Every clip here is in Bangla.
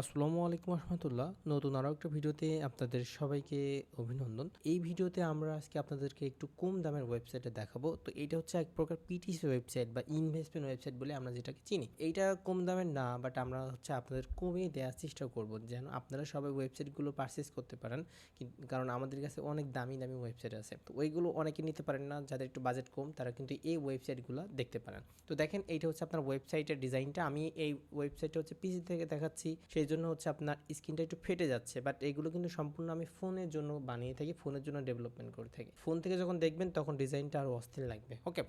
আসসালামু আলাইকুম রহমতুল্লাহ। নতুন আরও একটা ভিডিওতে আপনাদের সবাইকে অভিনন্দন। এই ভিডিওতে আমরা আজকে আপনাদেরকে একটু কম দামের ওয়েবসাইটে দেখাবো। তো এটা হচ্ছে এক প্রকার পিটিসি ওয়েবসাইট বা ইনভেস্টমেন্ট ওয়েবসাইট বলে আমরা যেটাকে চিনি। এইটা কম দামের না, বাট আমরা হচ্ছে আপনাদের কমিয়ে দেওয়ার চেষ্টা করব যেন আপনারা সবাই ওয়েবসাইটগুলো পারচেস করতে পারেন। কারণ আমাদের কাছে অনেক দামি দামি ওয়েবসাইট আছে। তো ওইগুলো অনেকে নিতে পারেন না, যাদের একটু বাজেট কম, তারা কিন্তু এই ওয়েবসাইটগুলো দেখতে পারেন। তো দেখেন, এইটা হচ্ছে আপনার ওয়েবসাইটের ডিজাইনটা আমি এই ওয়েবসাইটটা হচ্ছে পিসি থেকে দেখাচ্ছি। সেই জন্য হচ্ছে আপনার স্ক্রিনটা একটু ফেটে যাচ্ছে। বাট এগুলো কিন্তু সম্পূর্ণ আমি ফোনের জন্য বানিয়ে থাকি, ফোনের জন্য ডেভেলপমেন্ট করে থাকি। ফোন থেকে যখন দেখবেন, তখন ডিজাইনটা আরও অস্থির লাগবে। ওকে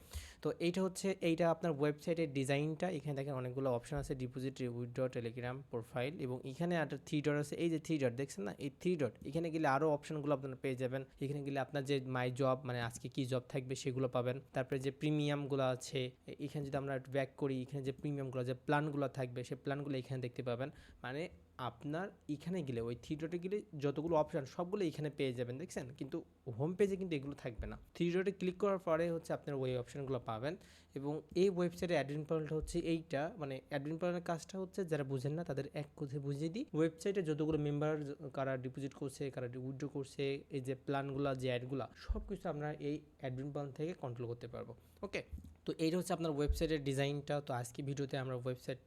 তো এইটা হচ্ছে, এইটা আপনার ওয়েবসাইটের ডিজাইনটা। এখানে দেখেন অনেকগুলো অপশন আছে ডিপোজিট উইথড্র টেলিগ্রাম প্রোফাইল এবং এখানে একটা থ্রি ডট আছে। এই যে থ্রি ডট দেখছেন না? এই থ্রি ডট এখানে গেলে আরও অপশনগুলো আপনারা পেয়ে যাবেন। এখানে গেলে আপনার যে মাই জব মানে আজকে কি জব থাকবে সেগুলো পাবেন। তারপরে যে প্রিমিয়ামগুলো আছে এখানে যদি আমরা ব্যাক করি, এখানে যে প্রিমিয়ামগুলো যে প্ল্যানগুলো থাকবে সেই প্ল্যানগুলো এখানে দেখতে পাবেন। মানে আপনার এখানে গেলে, ওই থ্রি ডটে গেলে যতগুলো অপশান সবগুলো এখানে পেয়ে যাবেন, দেখছেন? কিন্তু হোম পেজে কিন্তু এগুলো থাকবে না। থ্রি ডটে ক্লিক করার পরে হচ্ছে আপনার ওই অপশানগুলো পাবেন এবং এই ওয়েবসাইটের অ্যাডমিন প্যানেলটা হচ্ছে এইটা। মানে অ্যাডমিন প্যানেলের কাজটা হচ্ছে, যারা বুঝেন না তাদের এক কথায় বুঝিয়ে দিই। ওয়েবসাইটে যতগুলো মেম্বার কারা ডিপোজিট করছে, কারা উইথড্র করছে, এই যে প্ল্যানগুলো যে অ্যাডগুলো সব কিছু আমরা এই অ্যাডমিন প্যানেল থেকে কন্ট্রোল করতে পারব। ওকে তো এইটা হচ্ছে আপনার ওয়েবসাইটের ডিজাইনটা তো আজকে ভিডিওতে আমরা ওয়েবসাইট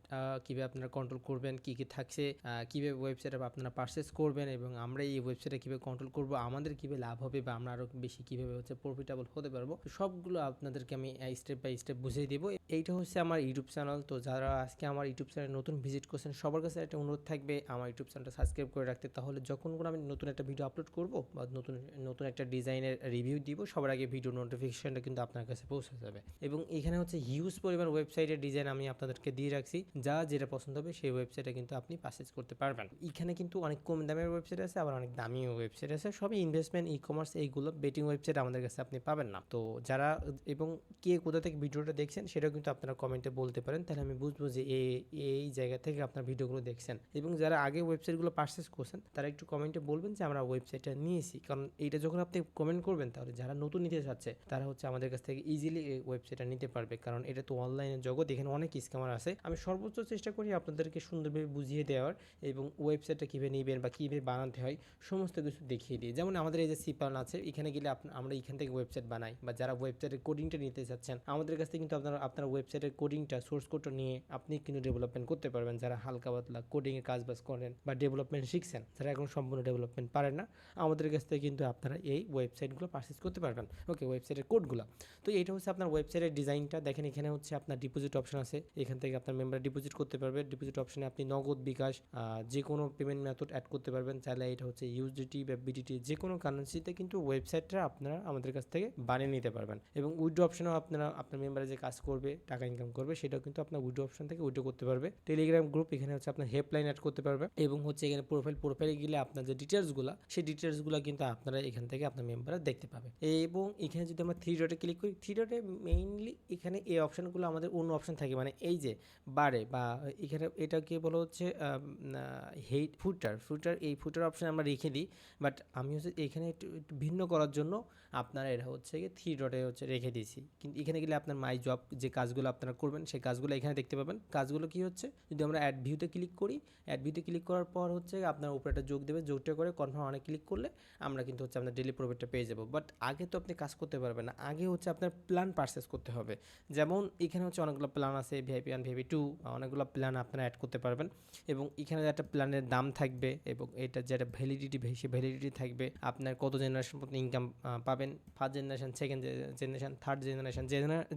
কীভাবে আপনারা কন্ট্রোল করবেন, কী কী থাকছে কীভাবে ওয়েবসাইটে আপনারা পারচেস করবেন এবং আমরা এই ওয়েবসাইটে কীভাবে কন্ট্রোল করব, আমাদের কীভাবে লাভ হবে বা আমরা আরও বেশি কীভাবে হচ্ছে প্রফিটেবল হতে পারব সবগুলো আপনাদেরকে আমি স্টেপ বাই স্টেপ বুঝিয়ে দেবো। এইটা হচ্ছে আমার ইউটিউব চ্যানেল তো যারা আজকে আমার ইউটিউব চ্যানেল নতুন ভিজিট করছেন, সবার কাছে একটা অনুরোধ থাকবে আমার ইউটিউব চ্যানেলটা সাবস্ক্রাইব করে রাখতে। তাহলে যখন কোনো আমি নতুন একটা ভিডিও আপলোড করব বা নতুন নতুন একটা ডিজাইনের রিভিউ দিব, সবার আগে ভিডিও নোটিফিকেশনটা কিন্তু আপনার কাছে পৌঁছে যাবে। এবং এখানে হচ্ছে হিউজ পরিমাণ ওয়েবসাইটের ডিজাইন আমি আপনাদেরকে দিয়ে রাখছি। যা যেটা পছন্দ হবে সেই ওয়েবসাইটে কিন্তু আপনি পারচেজ করতে পারবেন। এখানে কিন্তু অনেক কম দামের ওয়েবসাইট আছে, আবার অনেক দামি ওয়েবসাইট আছে। সবই ইনভেস্টমেন্ট ই কমার্স এইগুলো বেটিং ওয়েবসাইট আমাদের কাছে আপনি পাবেন না। তো যারা, এবং কে কোথা থেকে ভিডিওটা দেখছেন সেটাও কিন্তু আপনারা কমেন্টে বলতে পারেন। তাহলে আমি বুঝব যে এই জায়গা থেকে আপনার ভিডিওগুলো দেখছেন। এবং যারা আগে ওয়েবসাইটগুলো পারচেস করছেন, তারা একটু কমেন্টে বলবেন যে আমরা ওয়েবসাইটটা নিয়েছি। কারণ এইটা যখন আপনি কমেন্ট করবেন, তাহলে যারা নতুন নিতে চাচ্ছে, তারা হচ্ছে আমাদের কাছ থেকে ইজিলি এই ওয়েবসাইটটা নিতে পারবে। কারণ এটা তো অনলাইনের জগৎ, এখানে অনেক স্ক্যামার আছে। আমি সর্বোচ্চ চেষ্টা করি আপনাদেরকে সুন্দরভাবে বুঝিয়ে দেওয়ার এবং ওয়েবসাইটটা কীভাবে নেবেন বা কীভাবে বানাতে হয়, সমস্ত কিছু দেখিয়ে দিই যেমন আমাদের এই যে সিপান আছে, এখানে গেলে আমরা এখান থেকে ওয়েবসাইট বানাই বা যারা ওয়েবসাইটের কোডিংটা নিতে চাচ্ছেন, আমাদের কাছ থেকে কিন্তু আপনারা, আপনার ওয়েবসাইটের কোডিংটা সোর্স কোডটা নিয়ে আপনি কিন্তু ডেভেলপমেন্ট করতে পারবেন। যারা হালকা পাতলা কোডিংয়ে কাজ বাজ করেন বা ডেভেলপমেন্ট শিখছেন, যারা এখন সম্পূর্ণ ডেভেলপমেন্ট পারেন না, আমাদের কাছ থেকে কিন্তু আপনারা এই ওয়েবসাইটগুলো পারচেস করতে পারবেন। ওকে ওয়েবসাইটের কোডগুলো তো এটা হচ্ছে আপনার ওয়েবসাইটের ডিজাইনটা, দেখেন এখানে হচ্ছে আপনার ডিপোজিট অপশন আছে। এখান থেকে আপনার মেম্বার ডিপোজিট করতে পারবে। ডিপোজিট অপশনে আপনি নগদ, বিকাশ যে কোনো পেমেন্ট মেথড অ্যাড করতে পারবেন। চাইলে এটা হচ্ছে ইউজিটি বা বিডিটি যে কোনো কারেন্সিতে কিন্তু ওয়েবসাইটটা আপনারা আমাদের কাছ থেকে বানিয়ে নিতে পারবেন। এবং উইড্রো অপশনেও আপনারা, আপনার মেম্বারে যে কাজ করবে, টাকা ইনকাম করবে, সেটাও কিন্তু আপনার উইড্রো অপশন থেকে উইড্রো করতে পারবে। টেলিগ্রাম গ্রুপ এখানে হচ্ছে আপনার হেল্পলাইন অ্যাড করতে পারবে। এবং হচ্ছে এখানে প্রোফাইল প্রোফাইলে গেলে আপনার যে ডিটেলসগুলো সেই ডিটেলসগুলো কিন্তু আপনারা এখান থেকে আপনার মেম্বাররা দেখতে পাবে। এবং এখানে যদি আমরা থ্রি ডটে ক্লিক করি থ্রি ডটে মেইনলি এখানে এই অপশনগুলো আমাদের অন্য অপশন থাকে। মানে এই যে বারে বা এখানে এটাকে বলা হচ্ছে হেইট ফুটার ফুটার এই ফুটার অপশন আমরা রেখে দিই। বাট আমি হচ্ছে এখানে একটু একটু ভিন্ন করার জন্য আপনারা এটা হচ্ছে গিয়ে থ্রি ডটে হচ্ছে রেখে দিয়েছি। কিন্তু এখানে গেলে আপনার মাই জব যে কাজগুলো আপনারা করবেন, সেই কাজগুলো এখানে দেখতে পাবেন। কাজগুলো কি হচ্ছে, যদি আমরা অ্যাড ভিউতে ক্লিক করি অ্যাড ভিউতে ক্লিক করার পর হচ্ছে আপনার উপরে একটা যোগ দেবে। যোগটা করে কনফার্ম অনেক ক্লিক করলে আমরা কিন্তু হচ্ছে আপনার ডেলি প্রফিটটা পেয়ে যাব। বাট আগে তো আপনি কাজ করতে পারবেন না। আগে হচ্ছে আপনার প্ল্যান পারচেস করতে হবে। যেমন এখানে হচ্ছে অনেকগুলো প্ল্যান আছে ভিআইপি ওয়ান ভিআইপি টু অনেকগুলো প্ল্যান আপনারা অ্যাড করতে পারবেন। এবং এখানে একটা প্ল্যানের দাম থাকবে এবং এটা যেটা ভ্যালিডিটি সে ভ্যালিডিটি থাকবে, আপনার কত জেনারেশন পর্যন্ত ইনকাম পাবেন? First generation second generation third generation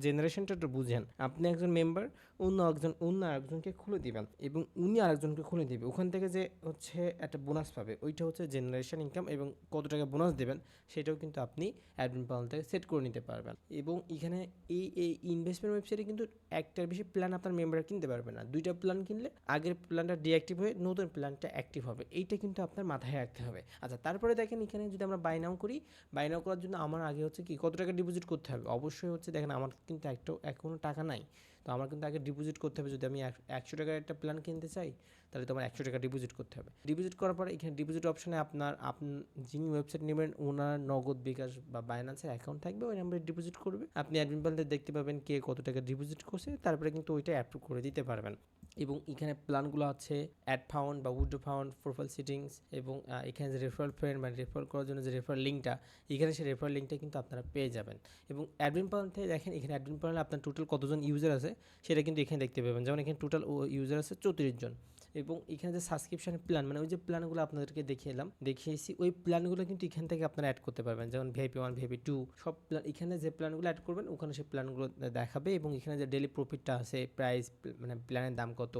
জেনারেশনটা একটু বুঝেন। আপনি একজন মেম্বার অন্য একজন, অন্য আরেকজনকে খুলে দিবেন এবং উনি আরেকজনকে খুলে দিবে। ওখান থেকে যে হচ্ছে একটা বোনাস পাবে, ওইটা হচ্ছে জেনারেশন ইনকাম এবং কত টাকা বোনাস দেবেন, সেটাও কিন্তু আপনি অ্যাডমিন প্যানেল থেকে সেট করে নিতে পারবেন। এবং এখানে এই এই ইনভেস্টমেন্ট ওয়েবসাইটে কিন্তু একটার বেশি প্ল্যান আপনার মেম্বাররা কিনতে পারবে না। দুইটা প্ল্যান কিনলে আগের প্ল্যানটা ডিঅ্যাক্টিভ হয়ে নতুন প্ল্যানটা অ্যাক্টিভ হবে। এইটা কিন্তু আপনার মাথায় রাখতে হবে। আচ্ছা তারপরে দেখেন এখানে যদি আমরা বাই নাও করি বাই নাও করার জন্য আমার আগে হচ্ছে কি কত টাকা ডিপোজিট করতে হবে? অবশ্যই হচ্ছে দেখেন আমার কিন্তু একটা এখনও টাকা নাই। তো আমার কিন্তু আগে ডিপোজিট করতে হবে। যদি আমি এক- একশো টাকার একটা প্ল্যান কিনতে চাই, তাহলে তোমার একশো টাকা ডিপোজিট করতে হবে। ডিপোজিট করার পরে এখানে ডিপোজিট অপশানে আপনার, আপনি, যিনি ওয়েবসাইট নেবেন ওনার নগদ বিকাশ বা বাইন্যান্সের অ্যাকাউন্ট থাকবে, ওই নাম্বারে ডিপোজিট করবে। আপনি অ্যাডমিন পাল্টে দেখতে পাবেন কে কত টাকা ডিপোজিট করছে, তারপরে কিন্তু ওইটা অ্যাপ্রুভ করে দিতে পারবেন। এবং এখানে প্ল্যানগুলো আছে অ্যাড ফাউন্ড বা উইডো ফাউন্ড প্রোফাইল সিটিংস এবং এখানে যে রেফারেল ফ্রেন্ড মানে রেফার করার জন্য যে রেফারেল লিঙ্কটা এখানে সেই রেফারেল লিঙ্কটা কিন্তু আপনারা পেয়ে যাবেন। এবং অ্যাডমিন প্যানেল থেকে দেখেন, এখানে অ্যাডমিন প্যানেলে আপনার টোটাল কতজন ইউজার আছে, সেটা কিন্তু এখানে দেখতে পাবেন। যেমন এখানে টোটাল ইউজার আছে চৌত্রিশ জন। এবং এখানে যে সাবস্ক্রিপশন প্ল্যান মানে ওই যে প্ল্যানগুলো আপনাদেরকে দেখিয়ে এলাম দেখিয়েছি ওই প্ল্যানগুলো কিন্তু এখান থেকে আপনারা অ্যাড করতে পারবেন। যেমন ভিআইপি ওয়ান ভিআইপি টু সব প্ল্যান এখানে যে প্ল্যানগুলো অ্যাড করবেন, ওখানে সেই প্ল্যানগুলো দেখাবে এবং এখানে যে ডেলি প্রফিটটা আছে প্রাইস মানে প্ল্যানের দাম কত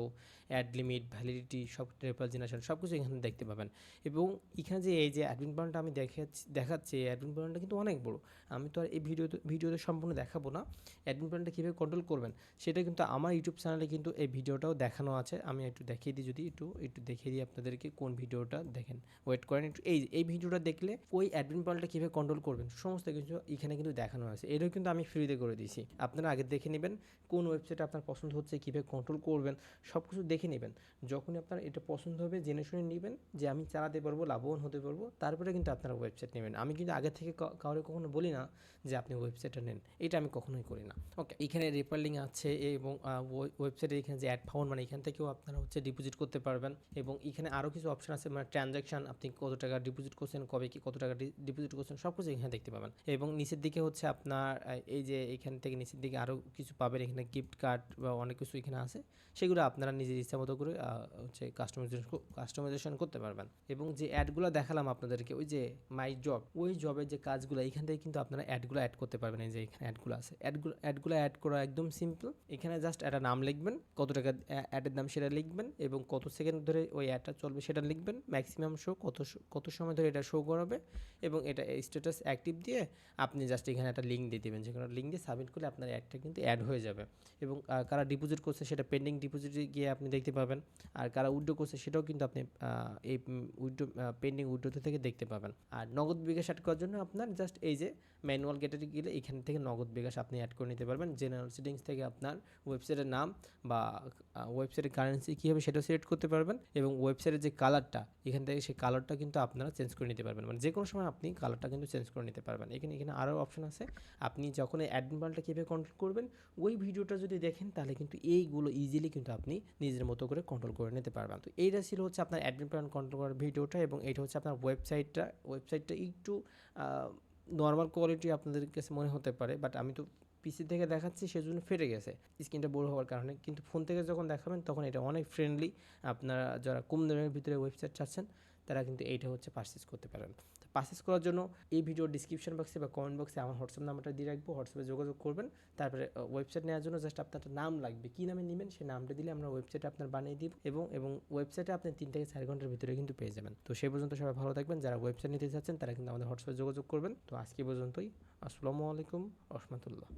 অ্যাড লিমিট ভ্যালিডিটি সব ট্রিপল জেনারেশন সব কিছু এখানে দেখতে পাবেন। এবং এখানে যে এই যে অ্যাডমিন প্ল্যানটা আমি দেখাচ্ছি দেখাচ্ছি, এই অ্যাডমিন প্ল্যানটা কিন্তু অনেক বড়। আমি তো আর এই ভিডিওতে ভিডিওতে সম্পূর্ণ দেখাবো না। অ্যাডমিন প্ল্যানটা কীভাবে কন্ট্রোল করবেন, সেটা কিন্তু আমার ইউটিউব চ্যানেলে কিন্তু এই ভিডিওটাও দেখানো আছে। আমি একটু দেখিয়ে দিই যদি একটু একটু দেখিয়ে দিই আপনাদেরকে কোন ভিডিওটা দেখেন। ওয়েট করেন একটু। এই এই ভিডিওটা দেখলে ওই অ্যাডমিন প্ল্যানটা কীভাবে কন্ট্রোল করবেন, সমস্ত কিছু এখানে কিন্তু দেখানো আছে। এটাও কিন্তু আমি ফ্রিতে করে দিয়েছি। আপনারা আগে দেখে নেবেন কোন ওয়েবসাইট আপনার পছন্দ হচ্ছে, কীভাবে কন্ট্রোল করবেন সব কিছু দেখে নেবেন। যখনই আপনার এটা পছন্দ হবে, জেনে শুনে নেবেন যে আমি চালাতে পারব, লাভবান হতে পারব, তারপরে কিন্তু আপনারা ওয়েবসাইট নেবেন। আমি কিন্তু আগে থেকে কা- কাউকে কখনো বলি না যে আপনি ওয়েবসাইটটা নেন। এটা আমি কখনোই করি না। ওকে এখানে রেফার লিঙ্ক আছে এবং ওয়েবসাইটে এখানে যে অ্যাড ফাউন্ড মানে এখান থেকেও আপনারা হচ্ছে ডিপোজিট করতে পারবেন এবং এখানে আরও কিছু অপশন আছে মানে ট্রানজ্যাকশন আপনি কত টাকা ডিপোজিট করছেন, কবে কি কত টাকা ডিপোজিট করছেন সব কিছু এখানে দেখতে পাবেন। এবং নিচের দিকে হচ্ছে আপনার এই যে এখান থেকে নিচের দিকে আরও কিছু পাবেন, এখানে গিফট কার্ড বা অনেক কিছু এখানে আছে, সেগুলো আপনারা নিজের ইচ্ছা মতো করে হচ্ছে কাস্টমাইজেশন কাস্টমাইজেশন করতে পারবেন। এবং যে অ্যাডগুলো দেখালাম আপনাদেরকে, ওই যে মাই জব ওই জবের যে কাজগুলো, এখান থেকে কিন্তু আপনারা অ্যাডগুলো অ্যাড করতে পারবেন, এই যে এখানে অ্যাডগুলো আছে। অ্যাডগুলো অ্যাডগুলো অ্যাড করা একদম সিম্পল এখানে জাস্ট একটা নাম লিখবেন, কত টাকা অ্যাডের দাম সেটা লিখবেন এবং কত সেকেন্ড ধরে ওই অ্যাডটা চলবে সেটা লিখবেন ম্যাক্সিমাম শো কত কত সময় ধরে এটা শো করাবে এবং এটা স্ট্যাটাস অ্যাক্টিভ দিয়ে আপনি জাস্ট এখানে একটা লিঙ্ক দিয়ে দেবেন। যে কোনো লিঙ্ক দিয়ে সাবমিট করলে আপনার অ্যাডটা কিন্তু অ্যাড হয়ে যাবে। এবং কারা ডিপোজিট করছে সেটা পেন্ডিং ডিপোজিটে গিয়ে আপনি দেখতে পাবেন। আর কারা উইড্রো করছে সেটাও কিন্তু আপনি এই, উইড্রো পেন্ডিং উইড্রোতে থেকে দেখতে পাবেন। আর নগদ বিকাশ অ্যাড করার জন্য আপনার জাস্ট এই যে ম্যানুয়াল গেটারে গেলে এখান থেকে নগদ বিকাশ আপনি অ্যাড করে নিতে পারবেন। জেনারেল সেটিংস থেকে আপনার ওয়েবসাইটের নাম বা ওয়েবসাইটের কারেন্সি কী হবে সেটাও সিলেক্ট করতে পারবেন এবং ওয়েবসাইটের যে কালারটা এখান থেকে সেই কালারটা কিন্তু আপনারা চেঞ্জ করে নিতে পারবেন। মানে যে কোনো সময় আপনি কালারটা কিন্তু চেঞ্জ করে নিতে পারবেন। এখানে এখানে আরও অপশন আছে। আপনি যখন অ্যাডমিন প্যানেলটা কীভাবে কন্ট্রোল করবেন, ওই ভিডিওটা যদি দেখেন তাহলে কিন্তু এইগুলো ইজিলি কিন্তু আপনি নিজের মতো করে কন্ট্রোল করে নিতে পারবেন। তো এইটা ছিল হচ্ছে আপনার অ্যাডমিন প্ল্যান কন্ট্রোল করার ভিডিওটা এবং এটা হচ্ছে আপনার ওয়েবসাইটটা ওয়েবসাইটটা একটু নর্মাল কোয়ালিটি আপনাদের কাছে মনে হতে পারে বাট আমি তো পিসি থেকে দেখাচ্ছি, সেজন্য ফেটে গেছে। স্ক্রিনটা বড় হওয়ার কারণে। কিন্তু ফোন থেকে যখন দেখাবেন, তখন এটা অনেক ফ্রেন্ডলি আপনারা যারা কম দামের ভিতরে ওয়েবসাইট চাচ্ছেন তারা কিন্তু এইটা হচ্ছে পারচেস করতে পারেন। তো পারচেস করার জন্য এই ভিডিও ডিসক্রিপশন বক্সে বা কমেন্ট বক্সে আমার হোয়াটসঅ্যাপ নাম্বারটা দিয়ে রাখব। হোয়াটসঅ্যাপে যোগাযোগ করবেন। তারপরে ওয়েবসাইট নেওয়ার জন্য জাস্ট আপনার নাম লাগবে। কী নামে নেবেন সেই নামটা দিলে আমরা ওয়েবসাইট আপনার বানিয়ে দিব এবং এবং ওয়েবসাইটে আপনি তিন থেকে চার ঘণ্টার ভিতরে কিন্তু পেয়ে যাবেন। তো সেই পর্যন্ত সবাই ভালো থাকবেন। যারা ওয়েবসাইট নিতে চাচ্ছেন তারা কিন্তু আমাদের হোয়াটসঅ্যাপে যোগাযোগ করবেন। তো আজকে পর্যন্তই। আসসালামু আলাইকুম। রহমতুল্লাহ।